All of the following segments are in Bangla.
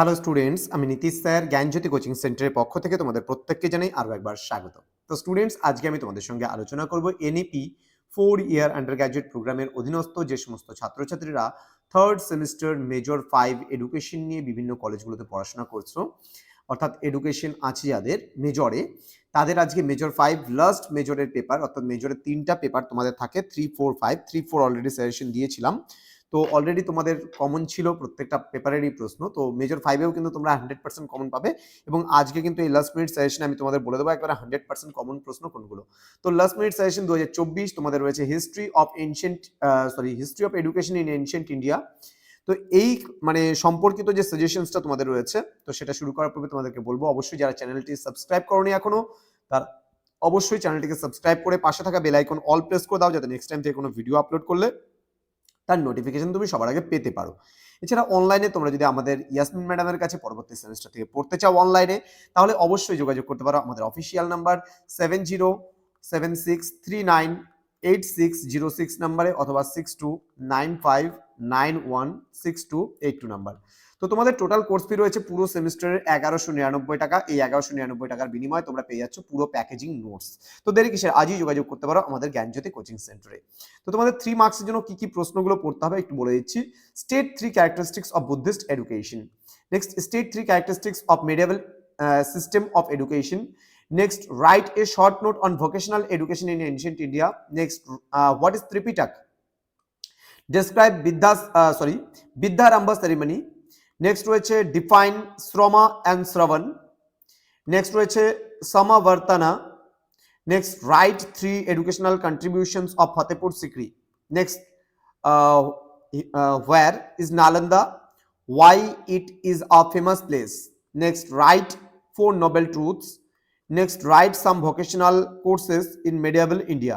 হ্যালো স্টুডেন্টস আমি নীতিশ স্যার, জ্ঞানজ্যোতি কোচিং সেন্টারের পক্ষ থেকে তোমাদের প্রত্যেককে জানাই আরও একবার স্বাগত। তো স্টুডেন্টস আজকে আমি তোমাদের সঙ্গে আলোচনা করব NEP four year undergraduate প্রোগ্রামের অধীনস্থ যে সমস্ত ছাত্রছাত্রীরা third semester major five education নিয়ে বিভিন্ন কলেজগুলোতে পড়াশোনা করছ, অর্থাৎ এডুকেশন আছে যাদের মেজরে তাদের আজকে মেজর ফাইভ লাস্ট মেজরের পেপার অর্থাৎ মেজরের তিনটা পেপার তোমাদের থাকে three four five three four already suggestion দিয়েছিলাম। তো অলরেডি তোমাদের কমন ছিল প্রত্যেকটা পেপারেরই প্রশ্ন, তো মেজর ফাইভেও কিন্তু তোমরা হান্ড্রেড পার্সেন্ট কমন পাবে এবং আজকে কিন্তু এই লাস্ট মিনিট সাজেশনে আমি তোমাদের বলে দেবো একবারে হান্ড্রেড পার্সেন্ট কমন প্রশ্ন কোনগুলো। তো লাস্ট মিনিট সাজেশন দু হাজার চব্বিশ, তোমাদের রয়েছে history of ancient sorry history of education in ancient India তো এই মানে সম্পর্কিত যে সাজেশনসটা তোমাদের রয়েছে, তো সেটা শুরু করার পূর্বে তোমাদেরকে বলব, অবশ্যই যারা চ্যানেলটি সাবস্ক্রাইব করনি এখনও, তার অবশ্যই চ্যানেলটিকে সাবস্ক্রাইব করে পাশে থাকা বেল আইকন অল প্রেস করে দাও, যাতে নেক্সট টাইম থেকে কোনো ভিডিও আপলোড করলে তার নোটিফিকেশন তুমি সবার আগে পেতে পারো। এছাড়া অনলাইনে তোমরা যদি আমাদের ইয়াসমিন ম্যাডামের কাছে পরবর্তী সেমিস্টার থেকে পড়তে চাও অনলাইনে তাহলে অবশ্যই যোগাযোগ করতে পারো। আমাদের official number seven zero seven six three nine eight six zero six নাম্বারে অথবা six two nine five nine one six two eight two number. তো তোমাদের টোটাল কোর্স ফি রয়েছে পুরো সেমিস্টারের এগারোশো নিরানব্বই টাকা। এই এগারোশো নিরানব্বই টাকার বিনিময়ে তোমরা পেয়ে যাচ্ছ পুরো প্যাকেজিং নোটস তো দেরি কিসের? আজই যোগাযোগ করতে পারো আমাদের জ্ঞানজ্যোতি কোচিং সেন্টারে তো তোমাদের থ্রি মার্কসের জন্য কি কি প্রশ্নগুলো পড়তে হবে একটু বলে দিচ্ছি। State three characteristics of Buddhist education next state three characteristics of medieval system of education next write a short note on vocational education in ancient India next what is Tripitaka describe vidya sorry Vidyarambha ceremony next রয়েছে ডিফাইন শ্রমা অ্যান্ড শ্রবণ. নেক্সট রয়েছে samavartana. Next write three educational contributions of Fatehpur Sikri next where is Nalanda why it is a famous place next write four noble truths next write some vocational courses in medieval India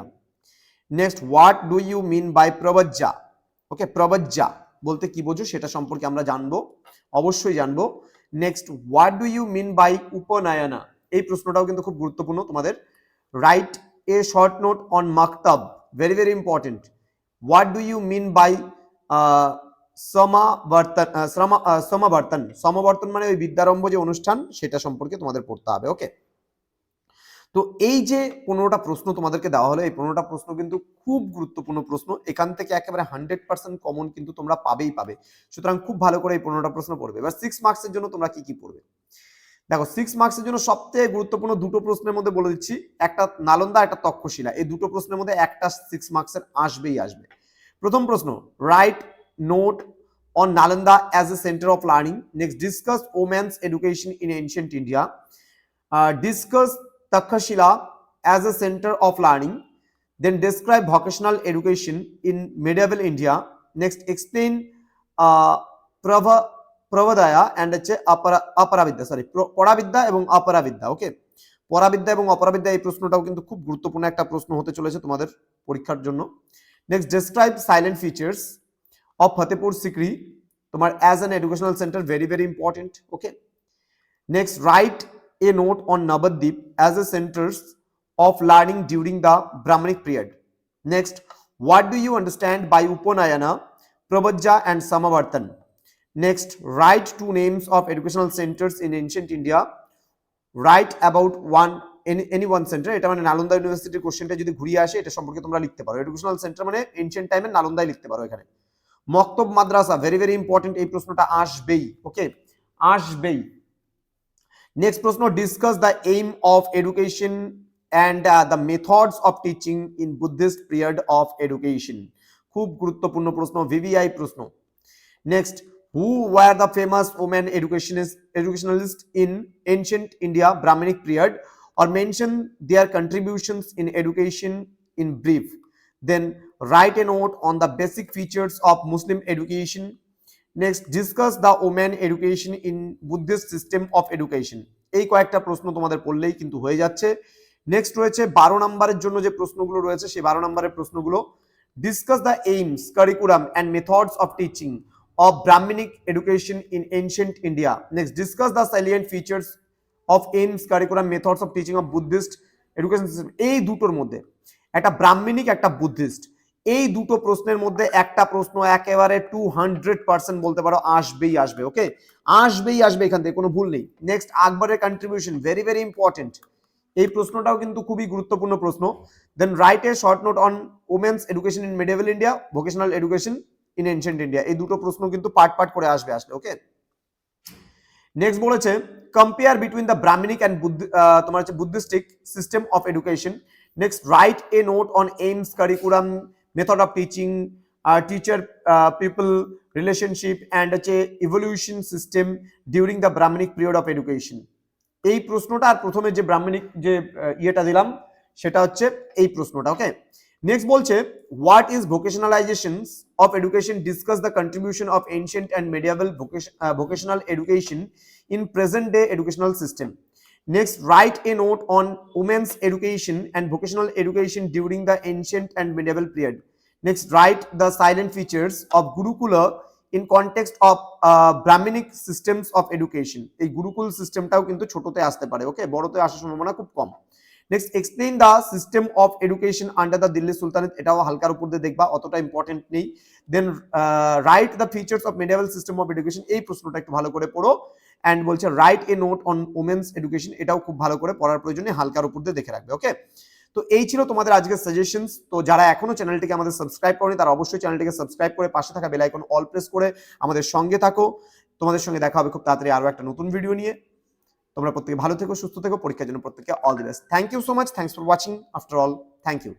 next what do you mean by pabbajja okay pabbajja বলতে কি বোঝো? সেটা সম্পর্কে আমরা জানব, অবশ্যই জানব। Next what do you mean by upanayana? এই প্রশ্নটাও কিন্তু খুব গুরুত্বপূর্ণ তোমাদের। Write a short note on maktab very very important what do you mean by samavartan samavartan samavartan মানে ওই বিদ্যারম্ভ যে অনুষ্ঠান, সেটা সম্পর্কে তোমাদের পড়তে হবে ওকে তো এই যে পনেরোটা প্রশ্ন তোমাদেরকে দেওয়া হলো, এই পনেরোটা প্রশ্ন কিন্তু খুব গুরুত্বপূর্ণ প্রশ্ন। এখান থেকে একেবারে হান্ড্রেড পার্সেন্ট কমন কিন্তু তোমরা পাবেই পাবে। সুতরাং খুব ভালো করে এই পনেরোটা প্রশ্ন পড়বে। এবার সিক্স মার্কসের জন্য তোমরা কি কি পড়বে? দেখো সিক্স মার্কসের জন্য সবথেকে গুরুত্বপূর্ণ দুটো প্রশ্নের মধ্যে বলে দিচ্ছি। একটা নালন্দা, একটা তক্ষশিলা। এই দুটো প্রশ্নের মধ্যে একটা সিক্স মার্কসের আসবেই আসবে। প্রথম প্রশ্ন write note on Nalanda as a centre of learning next discuss women's education in ancient India discuss Takshashila as a center of learning. Then describe vocational education in medieval India. Next, explain uh, Prava, Pravadaya and হচ্ছে অপরাবিদ্যা সরি পরাবিদ্যা এবং অপরাবিদ্যা ওকে পরাবিদ্যা এবং অপরাবিদ্যা এই প্রশ্নটাও কিন্তু খুব গুরুত্বপূর্ণ একটা প্রশ্ন হতে চলেছে তোমাদের পরীক্ষার জন্য next describe salient features of Fatehpur Sikri তোমার as an educational centre very very important okay next write a note on Navadvip as a centers of learning during the Brahmanic period. Next, what do you understand by Upanayana, Prabhajya and Samavartan? Next, write two names of educational centers in ancient India. Write about one any one center. এটা মানে নালন্দা ইউনিভার্সিটির কোশ্চেনটা যদি ঘুরিয়ে আসে এটা সম্পর্কে তোমরা লিখতে পারো এডুকেশনাল সেন্টার মানে এনশিয়েন্ট টাইমে নালন্দায় লিখতে পারো এখানে মক্তব মাদ্রাসা ভেরি ভেরি ইম্পর্টেন্ট এই প্রশ্নটা আসবেই ওকে আসবেই নেক্সট প্রশ্ন discuss the aim of education and the methods of teaching in Buddhist period of education খুব গুরুত্বপূর্ণ প্রশ্ন ভিভিআই প্রশ্ন। Next who were the famous women educationist educationalist in ancient India Brahmanic period or mention their contributions in education in brief. Then, write a note on the basic features of Muslim education next discuss the women education in Buddhist system of education এই কয়েকটা প্রশ্ন তোমাদের পড়লেই কিন্তু হয়ে যাচ্ছে। নেক্সট রয়েছে, বারো নম্বরের জন্য যে প্রশ্নগুলো রয়েছে, সেই বারো নম্বরের প্রশ্নগুলো। Discuss the aims curriculum and methods of teaching of Brahmanic education in ancient India next discuss the salient features of aims curriculum methods of teaching of Buddhist education system এই দুটোর মধ্যে একটা ব্রাহ্মণিক একটা বুদ্ধিস্ট এই দুটো প্রশ্নের মধ্যে একটা প্রশ্ন একেবারে টু হান্ড্রেড পার্সেন্ট বলতে পারো আসবেই আসবে ওকে আসবেই আসবে এখান থেকে, কোনো ভুল নেই। নেক্সট আকবরের কন্ট্রিবিউশন ভেরি ভেরি ইম্পর্টেন্ট এই প্রশ্নটাও কিন্তু খুবই গুরুত্বপূর্ণ প্রশ্ন। Then write a short note on women's education in medieval India vocational education in ancient India এই দুটো প্রশ্ন কিন্তু পার্ট পার্ট করে আসবে আসলে ওকে নেক্সট বলেছে compare between the Brahmanic and তোমার হচ্ছে Buddhistic system of education next write a note on aims curriculum method of teaching teacher pupil relationship and হচ্ছে evolution system during the Brahmanic period of education এই প্রশ্নটা আর প্রথমে যে ব্রাহ্মণিক যে আহ, ইয়েটা দিলাম সেটা হচ্ছে এই প্রশ্নটা ওকে নেক্সট বলছে what is vocationalisation of education discuss the contribution of ancient and medieval vocational education in present day educational system next write a note on women's education and vocational education during the ancient and medieval period next write the salient features of gurukula in context of Brahmanic systems of education এই গুরুকুল সিস্টেমটাও কিন্তু ছোটতে আসতে পারে ওকে বড়তে আসার সম্ভাবনা খুব কম। Next explain the system of education under the Delhi sultanate এটাও হালকার উপর দিয়ে দেখবা অতটা ইম্পর্টেন্ট নেই then write the features of medieval system of education এই প্রশ্নটা একটু ভালো করে পড়ো অ্যান্ড বলছে write a note on women's education এটাও খুব ভালো করে পড়ার প্রয়োজনে হালকার উপর দিয়ে দেখে রাখবে ওকে তো এই ছিল তোমাদের আজকের সাজেশনস তো যারা এখনও চ্যানেলটিকে আমাদের সাবস্ক্রাইব করেনি, তারা অবশ্যই চ্যানেলটিকে সাবস্ক্রাইব করে পাশে থাকা বেল আইকন অল প্রেস করে আমাদের সঙ্গে থাকো। তোমাদের সঙ্গে দেখা হবে খুব তাড়াতাড়ি আরও একটা নতুন ভিডিও নিয়ে। তোমরা প্রত্যেকে ভালো থেকো, সুস্থ থেকো, পরীক্ষার জন্য প্রত্যেকে all the best thank you so much thanks for watching after all thank you